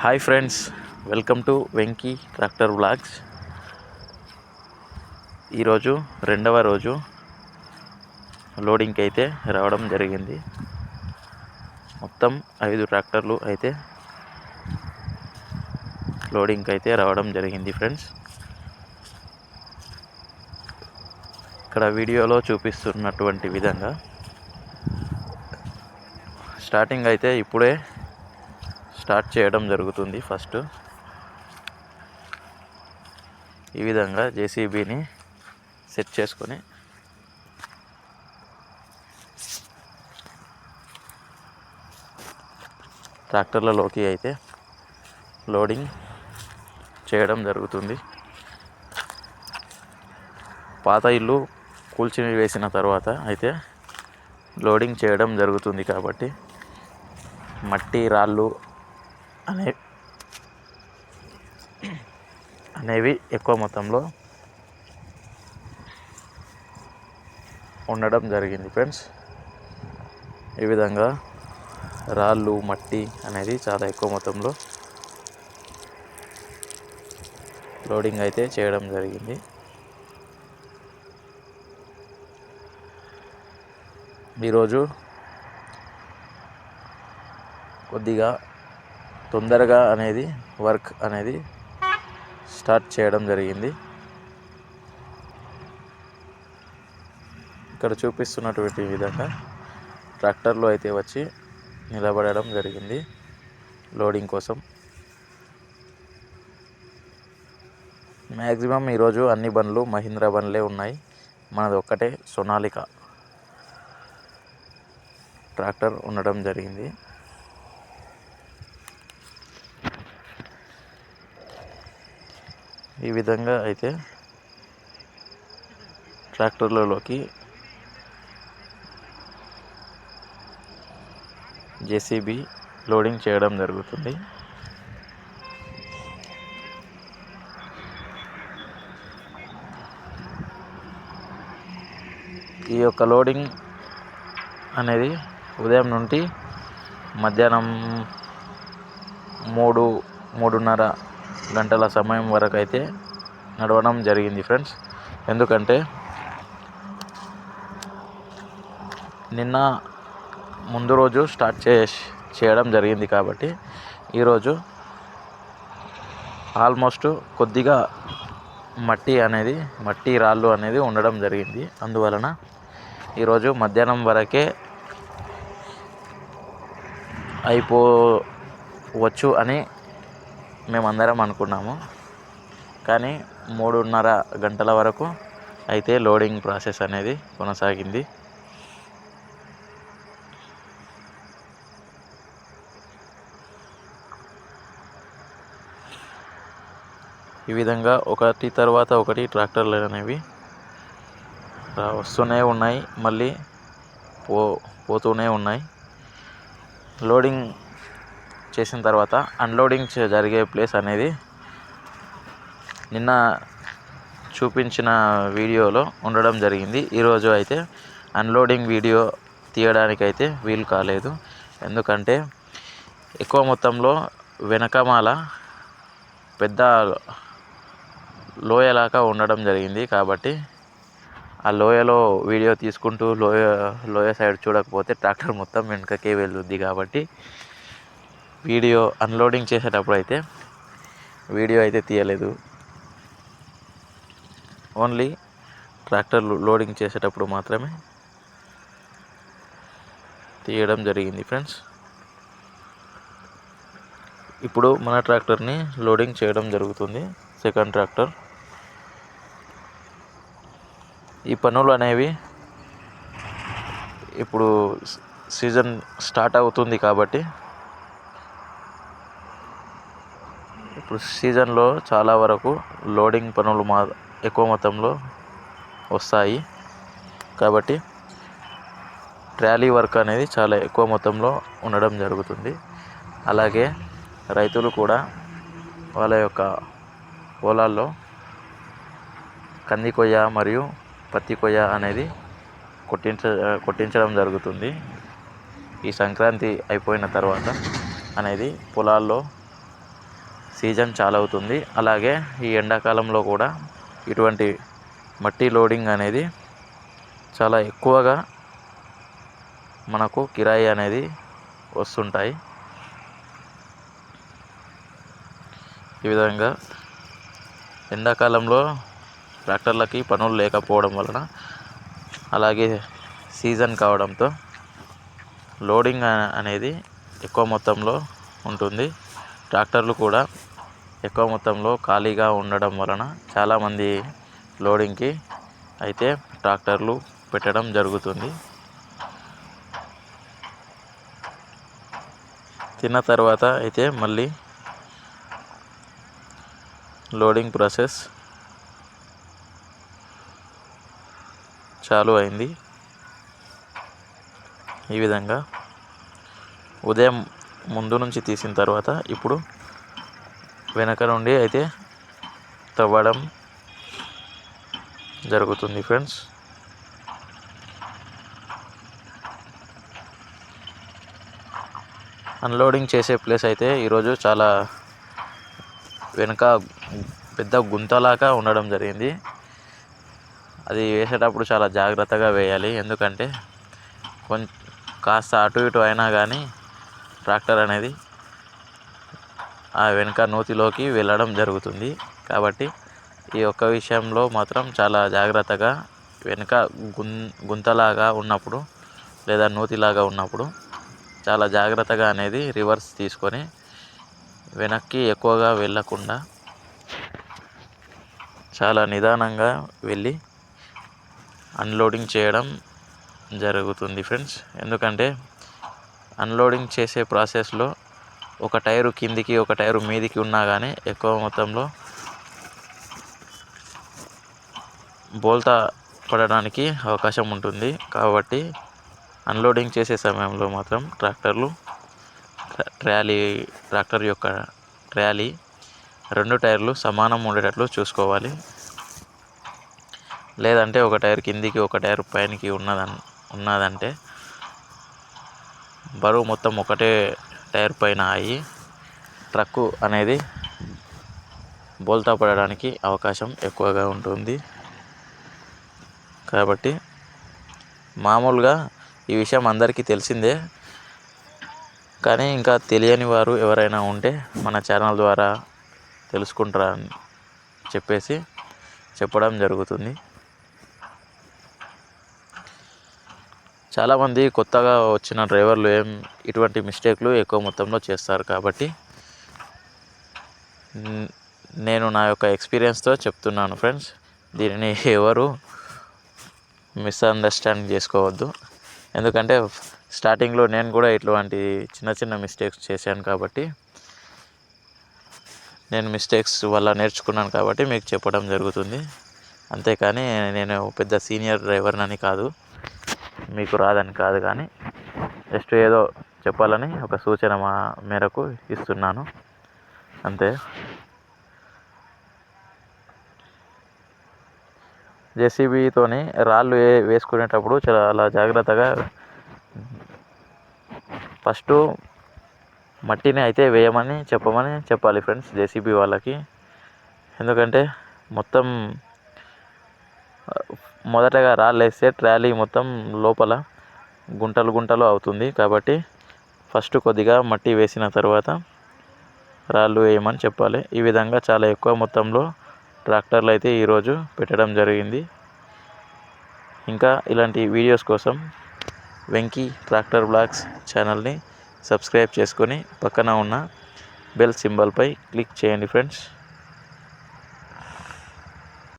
Hi friends welcome to Venky tractor blogs ఈరోజు రెండవ రోజు లోడింగ్కి అయితే రావడం జరిగింది. మొత్తం ఐదు ట్రాక్టర్లు అయితే లోడింగ్కి అయితే రావడం జరిగింది ఫ్రెండ్స్. ఇక్కడ వీడియోలో చూపిస్తున్నటువంటి విధంగా స్టార్టింగ్ అయితే ఇప్పుడే స్టార్ట్ చేయడం జరుగుతుంది ఫస్ట్. ఈ విధంగా జేసీబీని సెట్ చేసుకొని ట్రాక్టర్లలోకి అయితే లోడింగ్ చేయడం జరుగుతుంది. పాత ఇల్లు కూల్చి వేసిన తర్వాత అయితే లోడింగ్ చేయడం జరుగుతుంది కాబట్టి మట్టి రాళ్ళు అనే అనేవి ఎక్కువ మొత్తంలో ఉండడం జరిగింది ఫ్రెండ్స్. ఈ విధంగా రాళ్ళు మట్టి అనేది చాలా ఎక్కువ మొత్తంలో లోడింగ్ అయితే చేయడం జరిగింది. ఈరోజు కొద్దిగా తొందరగా అనేది వర్క్ అనేది స్టార్ట్ చేయడం జరిగింది. ఇక్కడ చూపిస్తున్నటువంటి విధంగా ట్రాక్టర్లు అయితే వచ్చి నిలబడడం జరిగింది. లోడింగ్ కోసం. మ్యాక్సిమం ఈరోజు అన్ని బండ్లు మహీంద్రా బండ్లే ఉన్నాయి. మనది ఒక్కటే సొనాలిక. ట్రాక్టర్ ఉండడం జరిగింది. ఈ విధంగా అయితే ట్రాక్టర్లలోకి జేసీబీ లోడింగ్ చేయడం జరుగుతుంది. ఈ యొక్క లోడింగ్ అనేది ఉదయం నుండి మధ్యాహ్నం మూడు మూడున్నర గంటల సమయం వరకు అయితే నడవడం జరిగింది ఫ్రెండ్స్. ఎందుకంటే నిన్న ముందు రోజు స్టార్ట్ చే చేయడం జరిగింది కాబట్టి ఈరోజు ఆల్మోస్ట్ కొద్దిగా మట్టి అనేది మట్టి రాళ్ళు అనేది ఉండడం జరిగింది. అందువలన ఈరోజు మధ్యాహ్నం వరకే అయిపోవచ్చు అని మేమందరం అనుకున్నాము. కానీ మూడున్నర గంటల వరకు అయితే లోడింగ్ ప్రాసెస్ అనేది కొనసాగింది. ఈ విధంగా ఒకటి తర్వాత ఒకటి ట్రాక్టర్లు అనేవి వస్తూనే ఉన్నాయి. మళ్ళీ పో పోతూనే ఉన్నాయి. లోడింగ్ చేసిన తర్వాత అన్లోడింగ్ జరిగే ప్లేస్ అనేది నిన్న చూపించిన వీడియోలో ఉండడం జరిగింది. ఈరోజు అయితే అన్లోడింగ్ వీడియో తీయడానికి అయితే వీలు కాలేదు. ఎందుకంటే ఎక్కువ మొత్తంలో వెనకమాల పెద్ద లోయలాగా ఉండడం జరిగింది. కాబట్టి ఆ లోయలో వీడియో తీసుకుంటూ లోయ లోయ సైడ్ చూడకపోతే ట్రాక్టర్ మొత్తం వెనుకకే వెళ్ళుద్ది. కాబట్టి వీడియో అన్లోడింగ్ చేసేటప్పుడు అయితే వీడియో అయితే తీయలేదు. ఓన్లీ ట్రాక్టర్ లోడింగ్ చేసేటప్పుడు మాత్రమే తీయడం జరిగింది ఫ్రెండ్స్ ఇప్పుడు మన ట్రాక్టర్ని లోడింగ్ చేయడం జరుగుతుంది సెకండ్ ట్రాక్టర్ ఈ పనులు అనేవి ఇప్పుడు సీజన్ స్టార్ట్ అవుతుంది కాబట్టి ఇప్పుడు సీజన్లో చాలా వరకు లోడింగ్ పనులు మా ఎక్కువ మొత్తంలో వస్తాయి. కాబట్టి ట్రాలీ వర్క్ అనేది చాలా ఎక్కువ మొత్తంలో ఉండడం జరుగుతుంది. అలాగే రైతులు కూడా వాళ్ళ యొక్క పొలాల్లో కంది కొయ్య మరియు పత్తి కొయ్య అనేది కొట్టించ కొట్టించడం జరుగుతుంది. ఈ సంక్రాంతి అయిపోయిన తర్వాత అనేది పొలాల్లో సీజన్ చాలా అవుతుంది అలాగే ఈ ఎండాకాలంలో కూడా ఇటువంటి మట్టి లోడింగ్ అనేది చాలా ఎక్కువగా మనకు కిరాయి అనేది వస్తుంటాయి. ఈ విధంగా ఎండాకాలంలో ట్రాక్టర్లకి పనులు లేకపోవడం వలన అలాగే సీజన్ కావడంతో లోడింగ్ అనేది ఎక్కువ మొత్తంలో ఉంటుంది. ట్రాక్టర్లు కూడా ఎక్కువ మొత్తంలో ఖాళీగా ఉండడం వలన చాలామంది లోడింగ్కి అయితే ట్రాక్టర్లు పెట్టడం జరుగుతుంది. తిన్న తర్వాత అయితే మళ్ళీ లోడింగ్ ప్రాసెస్ చాలు అయింది. ఈ విధంగా ఉదయం ముందు నుంచి తీసిన తర్వాత ఇప్పుడు వెనక నుండి అయితే తవ్వడం జరుగుతుంది ఫ్రెండ్స్. అన్లోడింగ్ చేసే ప్లేస్ అయితే ఈరోజు చాలా వెనుక పెద్ద గుంతలాగా ఉండడం జరిగింది. అది వేసేటప్పుడు చాలా జాగ్రత్తగా వేయాలి. ఎందుకంటే కొంచెం కాస్త అటు ఇటు అయినా కానీ ట్రాక్టర్ అనేది ఆ వెనుక నూతిలోకి వెళ్ళడం జరుగుతుంది. కాబట్టి ఈ ఒక్క విషయంలో మాత్రం చాలా జాగ్రత్తగా వెనుక గుం గుంతలాగా ఉన్నప్పుడు లేదా నూతిలాగా ఉన్నప్పుడు చాలా జాగ్రత్తగా అనేది రివర్స్ తీసుకొని వెనక్కి ఎక్కువగా వెళ్ళకుండా చాలా నిదానంగా వెళ్ళి అన్లోడింగ్ చేయడం జరుగుతుంది ఫ్రెండ్స్. ఎందుకంటే అన్లోడింగ్ చేసే ప్రాసెస్లో ఒక టైరు కిందికి ఒక టైరు మీదికి ఉన్నా కానీ ఎక్కువ మొత్తంలో బోల్తా పడడానికి అవకాశం ఉంటుంది. కాబట్టి అన్లోడింగ్ చేసే సమయంలో మాత్రం ట్రాక్టర్లు ట్రాలీ ట్రాక్టర్ యొక్క ట్రాలీ రెండు టైర్లు సమానం ఉండేటట్లు చూసుకోవాలి. లేదంటే ఒక టైర్ కిందికి ఒక టైర్ పైనకి ఉన్నదన్ ఉన్నదంటే బరువు మొత్తం ఒకటే టైర్ పైన అయ్యి ట్రక్కు అనేది బోల్తా పడడానికి అవకాశం ఎక్కువగా ఉంటుంది. కాబట్టి మామూలుగా ఈ విషయం అందరికీ తెలిసిందే. కానీ ఇంకా తెలియని వారు ఎవరైనా ఉంటే మన ఛానల్ ద్వారా తెలుసుకుంటారని చెప్పేసి చెప్పడం జరుగుతుంది. చాలామంది కొత్తగా వచ్చిన డ్రైవర్లు ఏం ఇటువంటి మిస్టేక్లు ఎక్కువ మొత్తంలో చేస్తారు కాబట్టి నేను నా యొక్క ఎక్స్పీరియన్స్తో చెప్తున్నాను ఫ్రెండ్స్. దీనిని ఎవరు మిస్అండర్స్టాండ్ చేసుకోవద్దు. ఎందుకంటే స్టార్టింగ్లో నేను కూడా ఇటువంటి చిన్న చిన్న మిస్టేక్స్ చేశాను కాబట్టి నేను మిస్టేక్స్ వల్ల నేర్చుకున్నాను కాబట్టి మీకు చెప్పడం జరుగుతుంది. అంతేకాని నేను పెద్ద సీనియర్ డ్రైవర్నని కాదు. మీకు రాదని కాదు కానీ జస్ట్ ఏదో చెప్పాలని ఒక సూచన మా మేరకు ఇస్తున్నాను. అంతే. జేసీబీతోని రాళ్ళు వే వేసుకునేటప్పుడు చాలా జాగ్రత్తగా ఫస్ట్ మట్టిని అయితే వేయమని చెప్పమని చెప్పాలి ఫ్రెండ్స్ జేసీబీ వాళ్ళకి. ఎందుకంటే మొత్తం మొదటగా రాళ్ళు వేస్తే ట్రాలీ మొత్తం లోపల గుంటలు గుంటలు అవుతుంది కాబట్టి ఫస్ట్ కొద్దిగా మట్టి వేసిన తర్వాత రాళ్ళు వేయమని చెప్పాలి. ఈ విధంగా చాలా ఎక్కువ మొత్తంలో ట్రాక్టర్లు అయితే ఈరోజు పెట్టడం జరిగింది. ఇంకా ఇలాంటి వీడియోస్ కోసం వెంకీ ట్రాక్టర్ బ్లాగ్స్ ఛానల్ని సబ్స్క్రైబ్ చేసుకొని పక్కన ఉన్న బెల్ సింబల్పై క్లిక్ చేయండి ఫ్రెండ్స్.